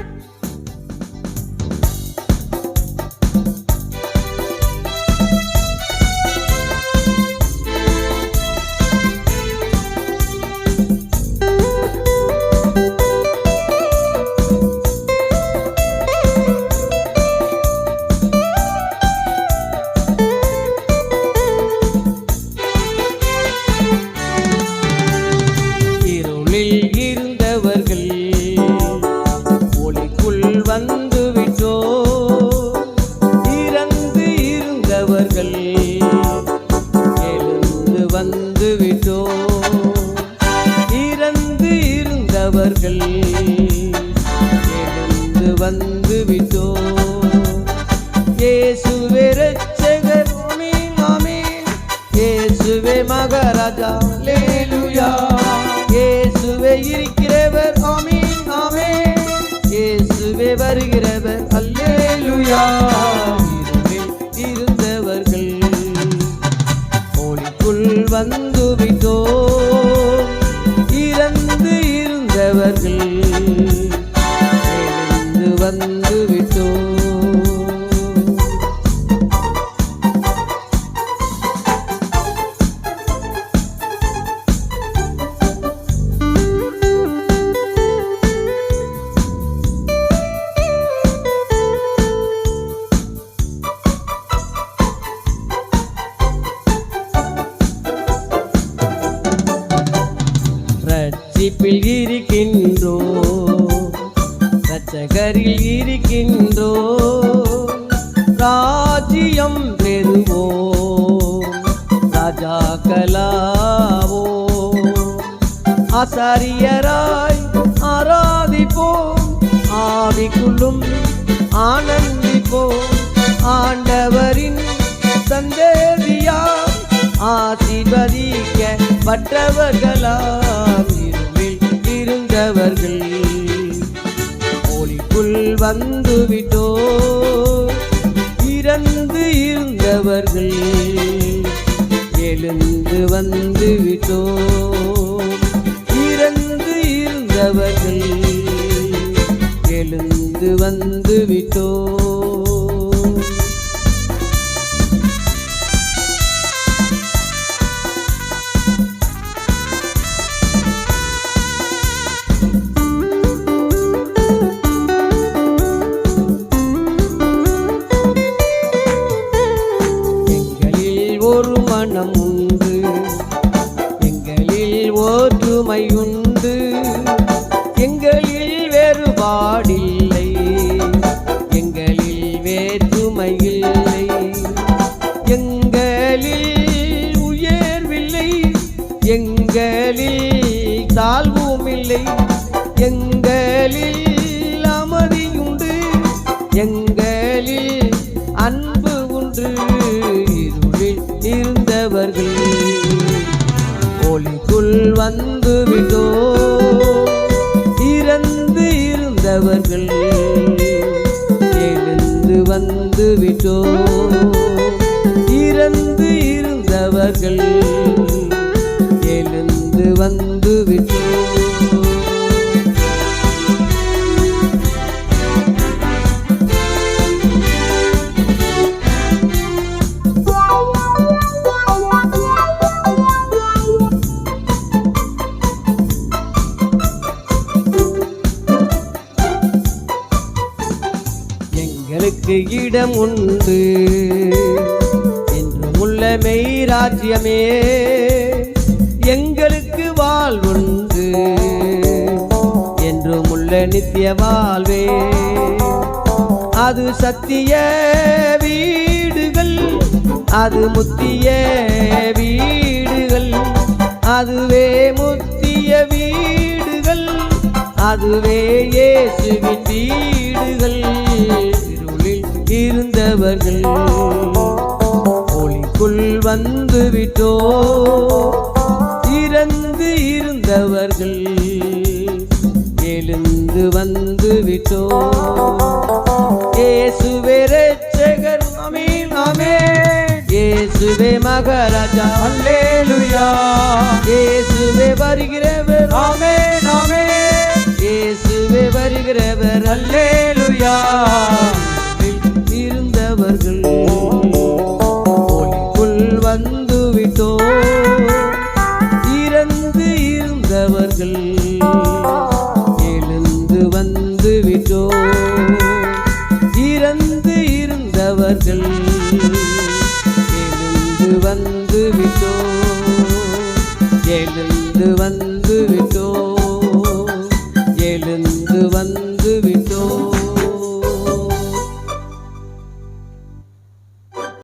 இருளில் விட்டோ இறந்து இருந்தவர்கள் எழுந்து வந்து விட்டோ? இயேசுவே ரட்சகர் ஆமென் ஆமென் இயேசுவே மகாராஜா லேலுயா இயேசுவே இருக்கிறவர் ஆமென் ஆமென் இயேசுவே வருகிறவர் அல்லேலுயா இருந்தவர்கள் ஒளிக்குள் வந்து இருக்கின்றோ? ரச்சகரில் இருக்கின்றோ? ராஜ்யம் பெறுவோ ராஜாக்களாவோ? ஆசாரியராய் ஆராதிப்போம். ஆவிக்குள்ளும் ஆனந்திப்போம். ஆண்டவரின் சந்தேதியார் ஆசீர்வதிக்க பற்றவர்களாம் இருளில் ஒளிக்குள் வந்துவிட்டோ இறந்து இருந்தவர்கள். எழுந்து வந்து விட்டோ இறந்து இருந்தவர்கள். எழுந்து வந்து விட்டோ எங்களில் தாழ்வும் இல்லை எங்களில் அமைதியுண்டு. எங்களில் அன்பு உண்டு. இருளில் இருந்தவர்கள் ஒளிக்குள் வந்து விட்டோ. இறந்து இருந்தவர்கள் எழுந்து வந்து விட்டோ. எங்களுக்கு இடம் உண்டு. என்று உள்ள மெய் ராஜ்யமே எங்களுக்கு வாழ்வுண்டு. என்றும் உள்ள நித்திய வாழ்வே அது சத்திய வீடுகள் அது முத்திய வீடுகள் அதுவே முத்திய வீடுகள் அதுவே இயேசுவின் வீடுகள். வந்தவர்கள் ஒளிக்குள் வந்து விட்டோ இறந்து இருந்தவர்கள். எழுந்து வந்து விட்டோ இயேசுவே ரட்சகர் ஆமென் ஆமென். இயேசுவே மகாராஜா அல்லேலுயா. இயேசுவே வருகிறவர் ஆமே ஆமென். இயேசுவே வருகிறவர் அல்லேலுயா. அவர்கள் பொய்க்குள் வந்துவிட்டோ இறந்து இருந்தவர்கள் எழுந்து வந்துவிட்டோ இறந்து இருந்தவர்கள் எழுந்து வந்துவிட்டோ